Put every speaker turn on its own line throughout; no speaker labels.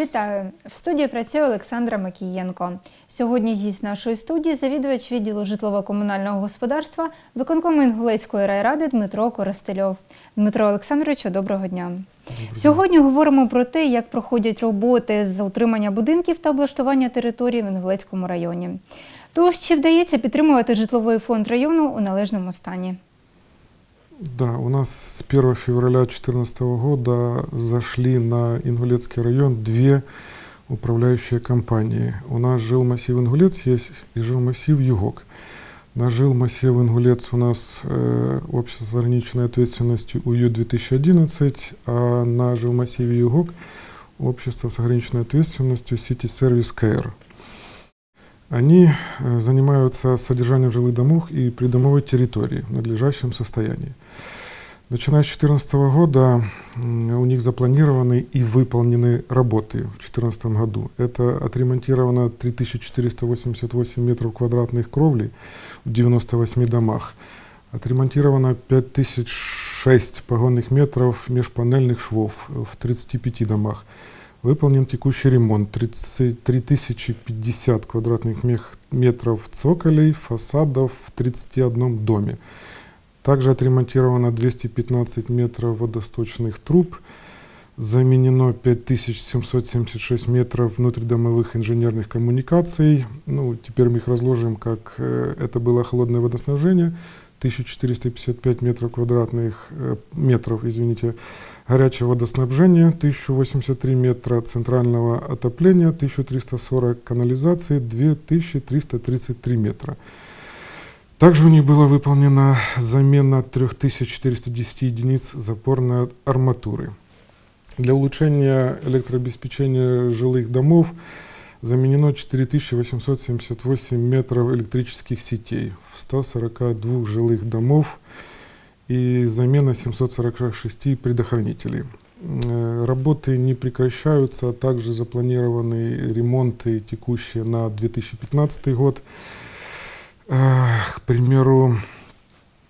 Вітаю! В студії працює Олександра Макієнко. Сьогодні гість нашої студії завідувач відділу житлово-комунального господарства виконкому Інгулецької райради Дмитро Коростельов. Дмитро Олександровичу, доброго дня. Сьогодні говоримо про те, як проходять роботи з утримання будинків та облаштування території в Інгулецькому районі. Тож, чи вдається підтримувати житловий фонд району у належному стані?
Да, у нас с 1 февраля 2014 года зашли на Ингулецкий район две управляющие компании. У нас жил массив Ингулец есть и жил массив Югок. На жил массив Ингулец у нас э, общество с ограниченной ответственностью УЮ-2011, а на жил массиве Югок общество с ограниченной ответственностью City Service Care. Они э, занимаются содержанием жилых домов и придомовой территории в надлежащем состоянии. Начиная с 2014 года у них запланированы и выполнены работы в 2014 году. Это отремонтировано 3488 метров квадратных кровли в 98 домах. Отремонтировано 5006 погонных метров межпанельных швов в 35 домах. Выполнен текущий ремонт 33 050 квадратных метров цоколей, фасадов в 31 доме. Также отремонтировано 215 метров водосточных труб, заменено 5776 метров внутридомовых инженерных коммуникаций. Ну, теперь мы их разложим, как э, это было холодное водоснабжение. 1455 метров квадратных э, метров, извините, горячего водоснабжения, 1083 метра центрального отопления, 1340 канализации, 2333 метра. Также у них была выполнена замена 3410 единиц запорной арматуры. Для улучшения электрообеспечения жилых домов заменено 4878 метров электрических сетей в 142 жилых домов и замена 746 предохранителей. Э, работы не прекращаются, а также запланированы ремонты текущие на 2015 год. Э, к примеру,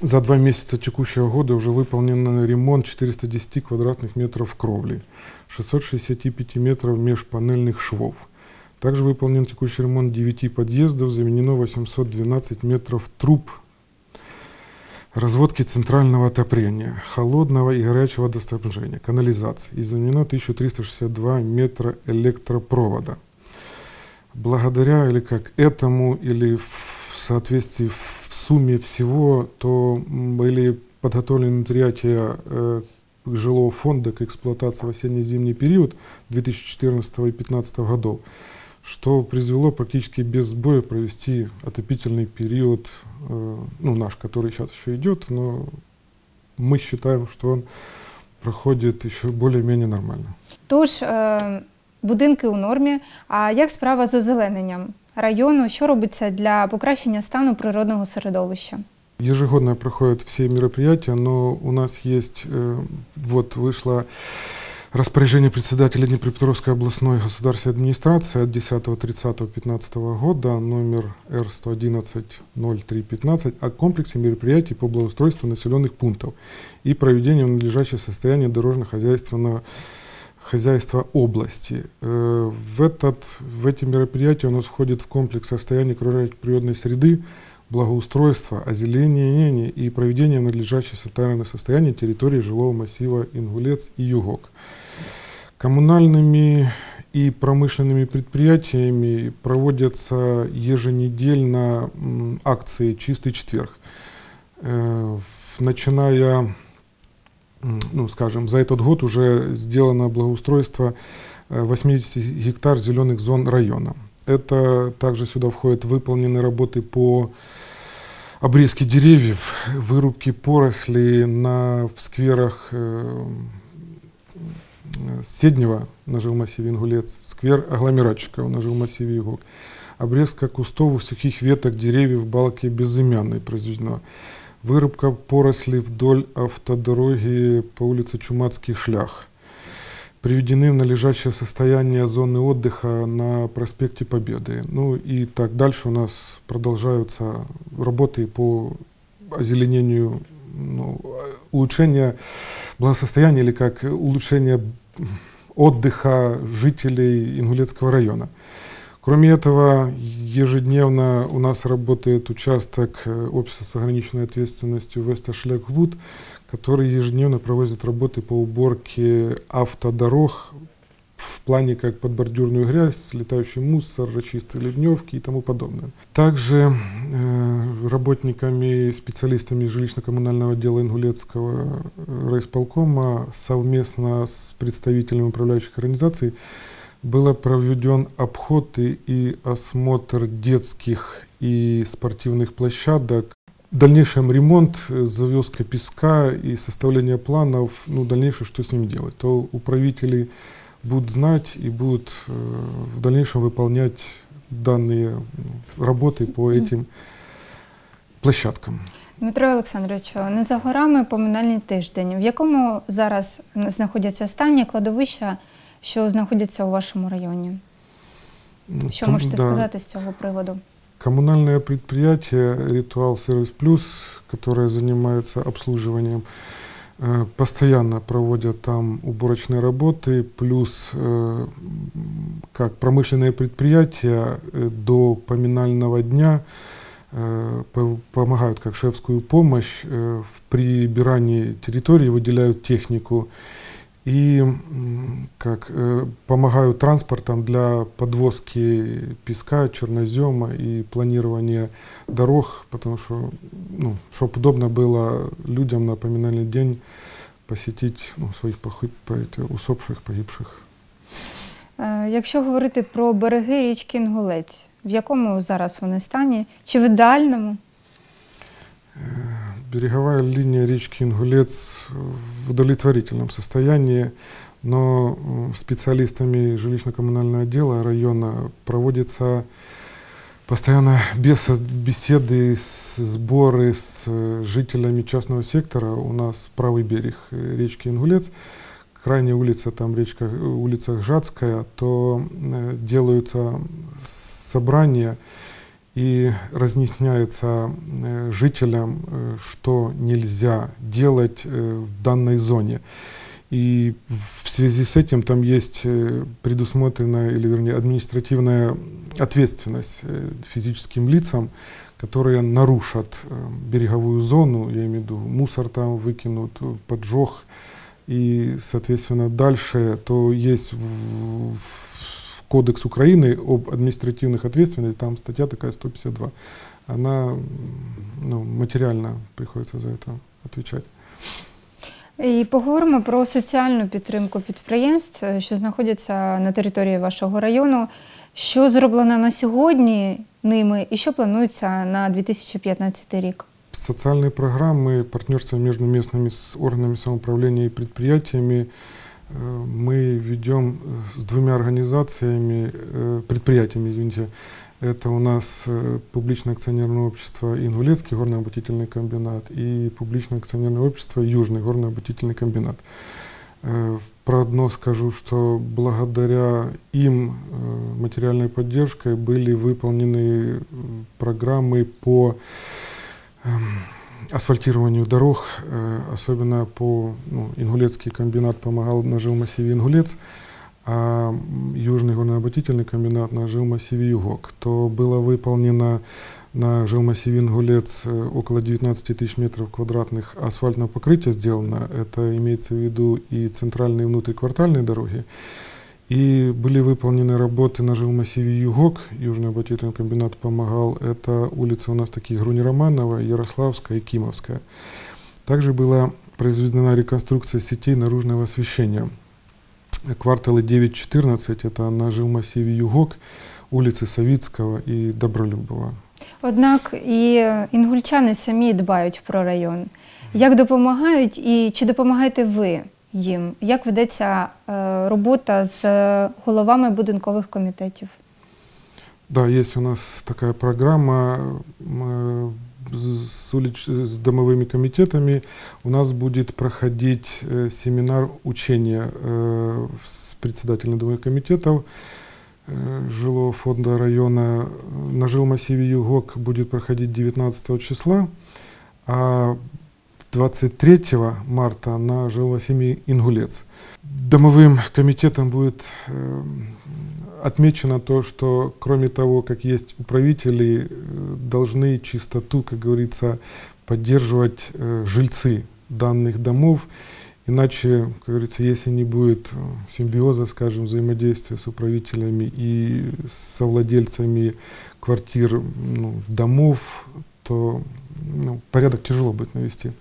за два месяца текущего года уже выполнен ремонт 410 квадратных метров кровли, 665 метров межпанельных швов. Также выполнен текущий ремонт 9 подъездов, заменено 812 метров труб разводки центрального отопления, холодного и горячего водоснабжения, канализации. И заменено 1362 метра электропровода. Благодаря или как этому, или в соответствии в сумме всего, то были подготовлены предприятия э, жилого фонда к эксплуатации в осенне-зимний период 2014 и 2015 годов что привело практически без сбоя провести отопительный период, э, ну, наш, который сейчас еще идет, но мы считаем, что он проходит еще более-менее нормально.
Тож, е, будинки у нормі. А як справа з озелененням району? Що робиться для покращення стану природного середовища?
Ежегодно проходят все мероприятия, но у нас есть, э, вот вышла Распоряжение председателя Днепропетровской областной государственной администрации от 10.30.15 года номер Р111-0315 о комплексе мероприятий по благоустройству населенных пунктов и проведению в надлежащее состояние дорожно-хозяйственного хозяйства области. Э, в, этот, в эти мероприятия у нас входит в комплекс состояния природной среды, благоустройства, озеленения и проведения надлежащего социального состояния территории жилого массива Ингулец и Югок. Коммунальными и промышленными предприятиями проводятся еженедельно акции «Чистый четверг». Э, начиная, ну, скажем, за этот год уже сделано благоустройство 80 э, гектар зеленых зон района. Это также сюда входят выполнены работы по обрезке деревьев, вырубки поросли на, в скверах э, Седнего на жилмассиве Ингулец, сквер агломератчиков на жилмассиве Игок, обрезка кустов, сухих веток, деревьев, балки безымянной произведена, вырубка поросли вдоль автодороги по улице Чумацкий шлях – приведены в належащее состояние зоны отдыха на проспекте Победы. Ну и так дальше у нас продолжаются работы по озеленению, ну, улучшения благосостояния или как улучшение отдыха жителей Ингулецкого района. Кроме этого, ежедневно у нас работает участок э, общества с ограниченной ответственностью Весташляквуд, который ежедневно проводит работы по уборке автодорог в плане как подбордюрную грязь, летающий мусор, чистые ливневки и тому подобное. Также э, работниками, специалистами жилищно-коммунального отдела Ингулецкого э, райисполкома совместно с представителями управляющих организаций был проведен обход и, и осмотр детских и спортивных площадок. В дальнейшем ремонт, э, завезка песка и составление планов, ну, дальнейшее, что с ним делать. То управители будут знать и будут э, в дальнейшем выполнять данные ну, работы по этим площадкам.
Дмитро Олександрович, не за горами поминальний тиждень. В якому зараз знаходяться стані кладовища, що знаходяться у вашому районі?
Ну,
Що
ком-
можете
да.
сказати з цього приводу?
Коммунальное предприятие «Ритуал Сервис Плюс», которое занимается обслуживанием, э, постоянно проводят там уборочные работы, плюс э, как промышленные предприятия э, до поминального дня по- помогают как шефскую помощь в прибирании территории, выделяют технику и м, как э, помогают транспортом для подвозки песка, чернозема и планирования дорог, потому что, ну, чтобы удобно было людям на поминальный день посетить ну, своих похи- по- эти, усопших, погибших.
Е, Якщо говорити про береги річки Інгулець, в якому зараз вони стані? Чи в ідеальному?
Береговая линия речки Ингулец в удовлетворительном состоянии, но специалистами жилищно-коммунального отдела района проводится постоянно бес- беседы, сборы с э, жителями частного сектора. У нас правый берег э, речки Ингулец, крайняя улица, там речка, э, улица Гжатская, то делаются собрания, и разъясняется э, жителям, э, что нельзя делать э, в данной зоне. И в связи с этим там есть предусмотрена, или вернее административная ответственность физическим лицам, которые нарушат береговую зону, я имею в виду мусор там выкинут, поджог, и, соответственно, дальше, то есть в, в Кодекс Украины об административных ответственностях, там статья такая 152, она м, ну, материально приходится за это отвечать.
І поговоримо про соціальну підтримку підприємств, е, що знаходяться на території вашого району. Що зроблено на сьогодні ними і що планується на 2015 рік?
Социальные программы, партнерство между местными с органами самоуправления и предприятиями э, мы ведем э, с двумя организациями, э, предприятиями, извините. Это у нас э, публичное акционерное общество «Ингулецкий горно-обогатительный комбинат» и публичное акционерное общество «Южный горно-обогатительный комбинат». Про одно скажу, что благодаря им материальной поддержкой были выполнены программы по эм, асфальтированию дорог, э, особенно по ну, Ингулецкий комбинат помогал на жилмассиве Ингулец, а Южный горнообогатительный комбинат на жилмассиве Югок, то было выполнено на жилмассиве Ингулец около 19 тысяч метров квадратных асфальтного покрытия сделано. Это имеется в виду и центральные и внутриквартальные дороги. И были выполнены работы на жилмассиве Югок, Южный обогатительный комбинат помогал. Это улицы у нас такие Груни Романова, Ярославская и Кимовская. Также была произведена реконструкция сетей наружного освещения. Кварталы 9-14 это на жилмассиве Югок, улицы Савицкого и Добролюбова.
Однак і інгульчани самі дбають про район. Як допомагають і чи допомагаєте ви їм? Як ведеться е, робота з головами будинкових комітетів?
Да, есть у нас такая программа м, э, с, улич- с домовыми комитетами. У нас будет проходить э, семинар учения э, с председателем домовых комитетов э, жилого фонда района. На жилмассиве Югок будет проходить 19 числа, а 23 марта на жилосемье «Ингулец». Домовым комитетом будет э, отмечено то, что кроме того, как есть управители, э, должны чистоту, как говорится, поддерживать э, жильцы данных домов. Иначе, как говорится, если не будет э, симбиоза, скажем, взаимодействия с управителями и совладельцами квартир, ну, домов, то ну, порядок тяжело будет навести.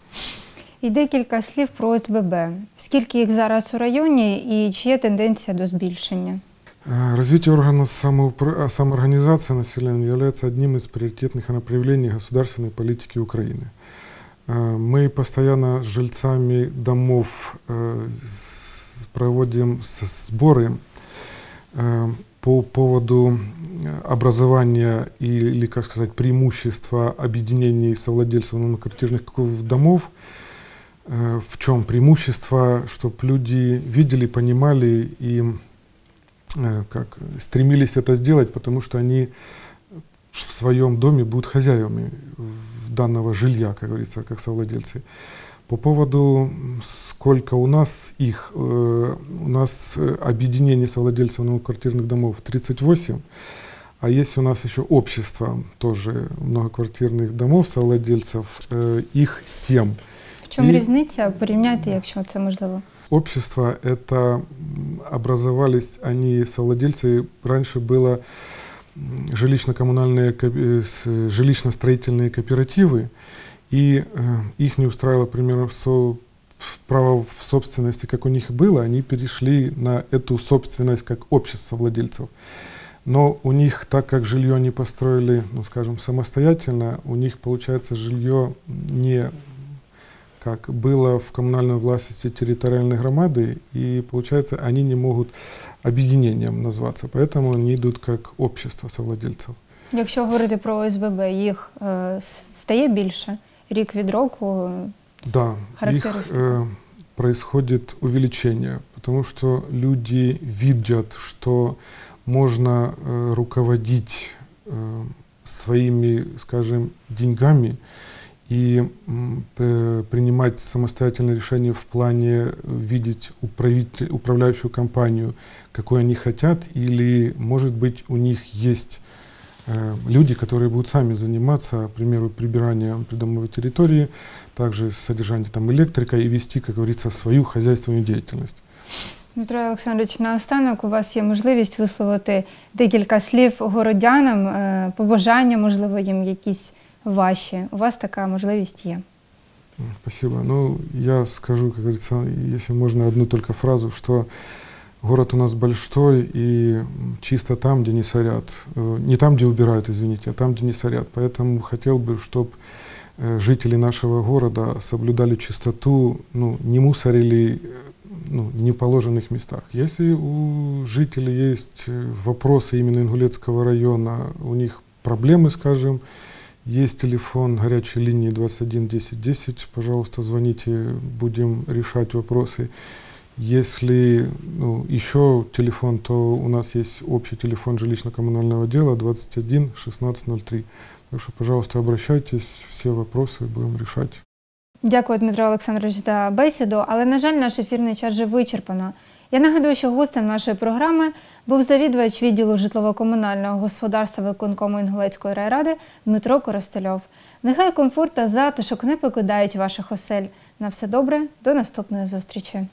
І декілька слів про ОСББ. Скільки їх зараз у районі і чи є тенденція до збільшення?
Э, Развитие органов самоупра- а, самоорганизации населения является одним из приоритетных направлений государственной политики Украины. Э, Мы постоянно с жильцами домов э, с- проводим с- сборы э, по поводу э, образования или, как сказать, преимущества объединений совладельцев многоквартирных домов. Э, В чем преимущество, чтобы люди видели, понимали и э, как стремились это сделать, потому что они в своем доме будут хозяевами данного жилья, как говорится, как совладельцы. По поводу м, сколько у нас их, э, у нас э, объединение совладельцев многоквартирных домов 38, а есть у нас еще общество тоже многоквартирных домов совладельцев, э, их 7.
В чому
І-
різниця? Порівняйте, якщо це можливо.
Общества это м, образовались они совладельцы раньше было м, жилищно-коммунальные ко- э, с- жилищно-строительные кооперативы и э, их не устраивало примерно со- право в собственности как у них было они перешли на эту собственность как общество владельцев но у них так как жилье они построили ну скажем самостоятельно у них получается жилье не как было в коммунальной власти территориальной громады, и получается, они не могут объединением назваться, поэтому они идут как общество совладельцев.
Якщо говорити про ОСББ, їх е, стає більше Рік від року.
Да, их э, происходит увеличение, потому что люди видят, что можно э, руководить э, своими, скажем, деньгами и п- принимать самостоятельные решения в плане видеть управляющую компанию, какой они хотят, или, может быть, у них есть э, люди, которые будут сами заниматься, к примеру, прибиранием придомовой территории, также содержание там электрика и вести, как говорится, свою хозяйственную деятельность.
Дмитро Олександрович, наостанок у вас є можливість висловити декілька слів городянам, е, побажання, можливо, їм якісь ваші. У вас така можливість є.
М, Спасибо. Ну, я скажу, как говорится, если можно, одну только фразу, что город у нас большой и чисто там, где не сорят. Э, Не там, где убирают, извините, а там, где не сорят. Поэтому хотел бы, чтобы жители нашего города соблюдали чистоту, ну, не мусорили э, ну, в неположенных местах. Если у жителей есть э, вопросы именно Ингулецкого района, у них проблемы, скажем, есть телефон горячей линии 21 10 10. Пожалуйста, звоните, будем решать вопросы. Если ну, еще телефон, то у нас есть общий телефон жилищно-коммунального дела 21 1603. Так что, пожалуйста, обращайтесь, все вопросы будем решать.
Дякую, Дмитро Олександрович, за бесіду. Але, на жаль, наш ефірний час вже вичерпано. Я нагадую, що гостем нашої програми був завідувач відділу житлово-комунального господарства виконкому Інгулецької райради Дмитро Коростельов. Нехай комфорт та затишок не покидають ваших осель. На все добре, до наступної зустрічі.